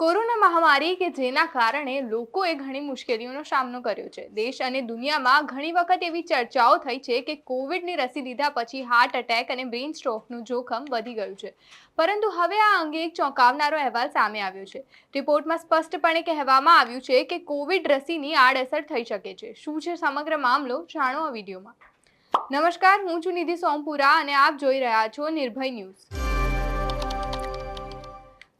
Corona મહામારી કે જેના કારણે લોકોએ ઘણી મુશ્કેલીઓનો સામનો કર્યો છે. દેશ અને દુનિયામાં ઘણી વખત એવી ચર્ચાઓ થઈ છે કે કોવિડની રસી લીધા પછી હાર્ટ એટેક અને બ્રેઇન સ્ટ્રોકનું જોખમ વધી ગયું છે. પરંતુ હવે આ અંગે એક ચોંકાવનારો અહેવાલ સામે આવ્યો છે. રિપોર્ટમાં સ્પષ્ટપણે કહેવામાં આવ્યું છે કે કોવિડ રસીની આડઅસર થઈ શકે છે. શું છે સમગ્ર મામલો? જાણો આ વિડીયોમાં. નમસ્કાર, હું છું નિધિ સોમપુરા અને આપ જોઈ રહ્યા છો નિર્ભય ન્યૂઝ.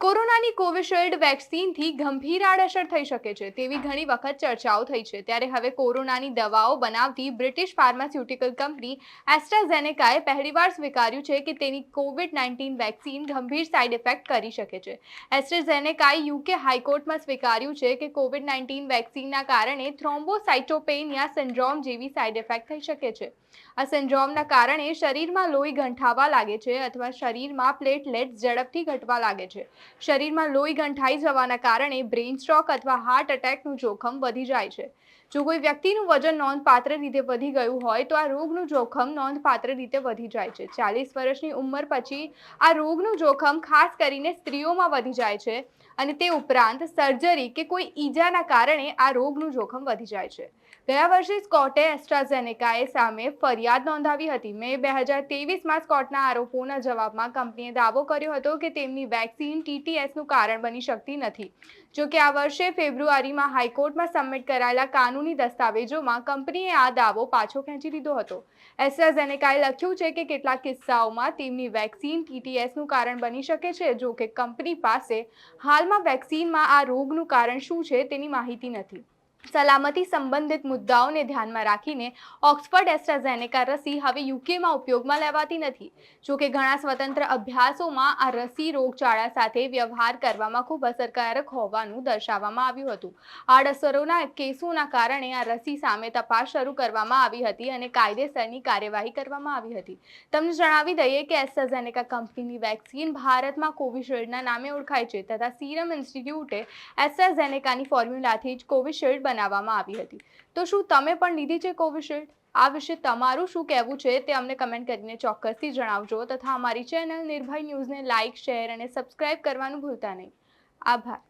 કોરોનાની કોવિશિલ્ડ વેક્સિનથી ગંભીર આડઅસર થઈ શકે છે તેવી ઘણી વખત ચર્ચાઓ થઈ છે. ત્યારે હવે કોરોનાની દવાઓ બનાવતી બ્રિટિશ ફાર્માસ્યુટિકલ કંપની એસ્ટ્રાઝેનેકાએ પહેલીવાર સ્વીકાર્યું છે કે તેની કોવિડ નાઇન્ટીન વેક્સિન ગંભીર સાઇડ ઇફેક્ટ કરી શકે છે. એસ્ટ્રાઝેનેકાએ યુકે હાઈકોર્ટમાં સ્વીકાર્યું છે કે કોવિડ નાઇન્ટીન વેક્સિનના કારણે થ્રોમ્બોસાઇટોપેનિયા સિન્ડ્રોમ જેવી સાઇડ ઇફેક્ટ થઈ શકે છે. આ સિન્ડ્રોમના કારણે શરીરમાં લોહી ગંઠાવા લાગે છે અથવા શરીરમાં પ્લેટલેટ્સ ઝડપથી ઘટવા લાગે છે. શરીરમાં લોહી ગંઠાઈ જવાના કારણે બ્રેઇન સ્ટ્રોક અથવા હાર્ટ એટેકનું જોખમ વધી જાય છે. જો કોઈ વ્યક્તિનું વજન નોંધપાત્ર રીતે વધી ગયું હોય તો આ રોગનું જોખમ નોંધપાત્ર રીતે વધી જાય છે. ચાલીસ વર્ષની ઉંમર પછી આ રોગનું જોખમ ખાસ કરીને સ્ત્રીઓમાં વધી જાય છે અને તે ઉપરાંત સર્જરી કે કોઈ ઈજાના કારણે આ રોગનું જોખમ વધી જાય છે. ગયા વર્ષે સ્કોટે એસ્ટ્રાઝેનેકાએ સામે ફરિયાદ નોંધાવી હતી. મે બે હજાર તેવીસમાં સ્કોટના આરોપોના જવાબમાં કંપનીએ દાવો કર્યો હતો કે તેમની વેક્સિન ટીટીએસનું કારણ બની શકતી નથી. જો કે આ વર્ષે ફેબ્રુઆરીમાં હાઈકોર્ટમાં સબમિટ કરાયેલા કાનૂની દસ્તાવેજોમાં કંપનીએ આ દાવો પાછો ખેંચી લીધો હતો. એસ્ટ્રાઝેનેકાએ લખ્યું છે કે કેટલાક કિસ્સાઓમાં તેમની વેક્સિન ટીટીએસનું કારણ બની શકે છે, જો કે કંપની પાસે હાલમાં વેક્સિનમાં આ રોગનું કારણ શું છે તેની માહિતી નથી. સલામતી સંબંધિત મુદ્દાઓને ધ્યાનમાં રાખીને ઓક્સફર્ડ એસ્ટ્રાઝેનેકા રસી હવે યુકેમાં ઉપયોગમાં લેવાતી નથી. જોકે ઘણા સ્વતંત્ર અભ્યાસોમાં આ રસી રોગચાળા સાથે વ્યવહાર કરવામાં ખૂબ અસરકારક હોવાનું દર્શાવવામાં આવ્યું હતું. આડઅસરોના કેસોના કારણે આ રસી સામે તપાસ શરૂ કરવામાં આવી હતી અને કાયદેસરની કાર્યવાહી કરવામાં આવી હતી. તમને જણાવી દઈએ કે એસ્ટ્રાઝેનેકા કંપનીની વેક્સિન ભારતમાં કોવિશિલ્ડના નામે ઓળખાય છે તથા સીરમ ઇન્સ્ટિટ્યૂટે એસ્ટ્રાઝેનેકાની ફોર્મ્યુલાથી જ કોવિશિલ્ડ બનાવવામાં આવી હતી. તો શું તમે પણ લીધી છે કોવિશિલ્ડ? આ વિશે તમારું શું કહેવું છે તે અમને કમેન્ટ કરીને ચોક્કસથી જણાવજો તથા અમારી ચેનલ નિર્ભય ન્યૂઝને લાઇક, શેર અને સબસ્ક્રાઇબ કરવાનું ભૂલતા નહીં. આભાર.